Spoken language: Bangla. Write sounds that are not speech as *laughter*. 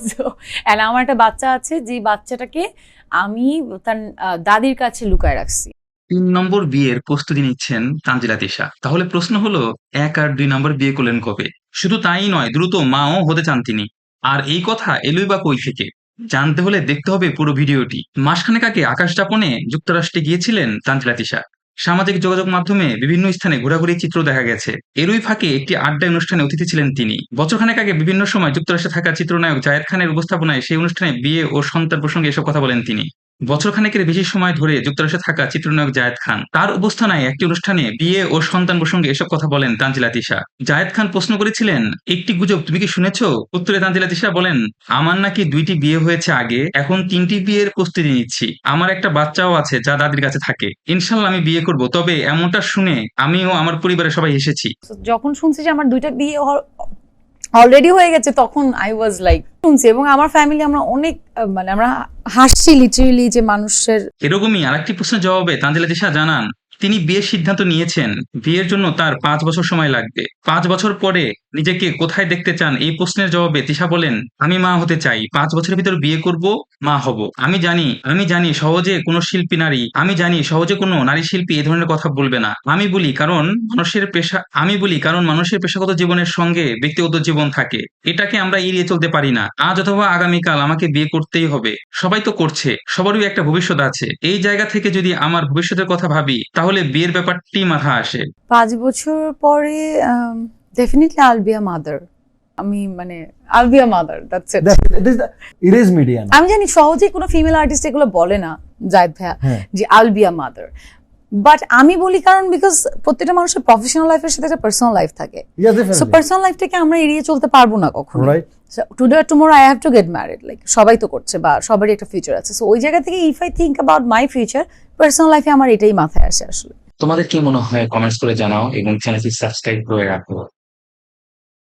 *laughs* সো অ্যান্ড আমার একটা বাচ্চা আছে, যে বাচ্চাটাকে আমি তার দাদির কাছে লুকায় রাখছি। তিন নম্বর বিয়ের প্রস্তুতি নিচ্ছেন তানজিলা তিশা। তাহলে প্রশ্ন হলো, এক আর দুই নম্বর বিয়ে করলেন কবে? শুধু তাই নয়, দ্রুত মাও হতে চান তিনি। আর এই কথা এলুই বা কই থেকে? জানতে হলে দেখতে হবে পুরো ভিডিওটি। মাসখানেক আগে আকাশ যাপনে যুক্তরাষ্ট্রে গিয়েছিলেন তানজিলা তিশা। সামাজিক যোগাযোগ মাধ্যমে বিভিন্ন স্থানে ঘোরাঘুরি চিত্র দেখা গেছে। এরই ফাঁকে একটি আড্ডা অনুষ্ঠানে অতিথি ছিলেন তিনি। বছরখানেক আগে বিভিন্ন সময় যুক্তরাষ্ট্রে থাকা চিত্রনায়ক জায়েদ খানের উপস্থাপনায় সেই অনুষ্ঠানে বিয়ে ও সন্তান প্রসঙ্গে এসব কথা বলেন তিনি। বছরখানেকের বেশি সময় ধরে যুক্তরাষ্ট্রে থাকা চিত্রনায়ক জায়েদ খান, তার অবস্থানায় একটি অনুষ্ঠানে বিয়ে ও সন্তান প্রসঙ্গে এসব কথা বলেন তানজিলা তিশা। জায়েদ খান প্রশ্ন করেছিলেন, একটি গুজব তুমি কি শুনেছো? উত্তরে তানজিলা তিশা বলেন, আমার নাকি দুইটি বিয়ে হয়েছে আগে, এখন তিনটি বিয়ের প্রস্তুতি নিচ্ছি। আমার একটা বাচ্চাও আছে যা দাদির কাছে থাকে। ইনশাল্লাহ আমি বিয়ে করব, তবে এমনটা শুনে আমিও আমার পরিবারের সবাই এসেছি যখন শুনছি যে আমার দুইটা বিয়ে অলরেডি হয়ে গেছে, তখন আই ওয়াজ লাইক শুনছি। এবং আমার ফ্যামিলি আমরা অনেক মানে আমরা হাসছি লিটারেলি যে মানুষের এরকমই আরেকটি প্রশ্নের জবাবে তাঞ্জিলা দিশা জানান। তিনি বিয়ের সিদ্ধান্ত নিয়েছেন। বিয়ের জন্য তার পাঁচ বছর সময় লাগবে। পাঁচ বছর পরে নিজেকে কোথায় দেখতে চান এই প্রশ্নের জবাবে তিশা বলেন, আমি মা হতে চাই। পাঁচ বছরের ভিতর বিয়ে করব, মা হব। আমি জানি আমি জানি সহজে কোনো শিল্পী নারী, আমি জানি সহজে কোনো নারী শিল্পী এই ধরনের কথা বলবে না। আমি বলি কারণ মানুষের পেশা, আমি বলি কারণ মানুষের পেশাগত জীবনের সঙ্গে ব্যক্তিগত জীবন থাকে। এটাকে আমরা এড়িয়ে চলতে পারি না। আজ অথবা আগামীকাল আমাকে বিয়ে করতেই হবে। সবাই তো করছে। সবারই একটা ভবিষ্যৎ আছে। এই জায়গা থেকে যদি আমার ভবিষ্যতের কথা ভাবি, তাহলে বিয়ের ব্যাপারটি মাথা আসে। পাঁচ বছর পরে definitely I'll be a mother আমি মানে I'll be a mother that's it erase media now. আমি জানি সহজেই কোনো ফিমেল আর্টিস্ট এগুলো বলে না জায়দ ভাইয়া হ্যাঁ। যে I'll be a mother but আমি বলি কারণ বিকজ প্রত্যেকটা মানুষের প্রফেশনাল লাইফের সাথে একটা পার্সোনাল লাইফ থাকে। সো পার্সোনাল লাইফটাকে আমরা এড়িয়ে চলতে পারব না কখনো. Today tomorrow I have to get married like সবাই তো করছে বা সবারই একটা ফিউচার আছে। সো ওই জায়গা থেকে if I think about my future personal লাইফে আমার এটাই মাথায় আসে আসলে। তোমাদের কি মনে হয়? কমেন্টস করে জানাও এবং চ্যানেলটি সাবস্ক্রাইব করে রাখো।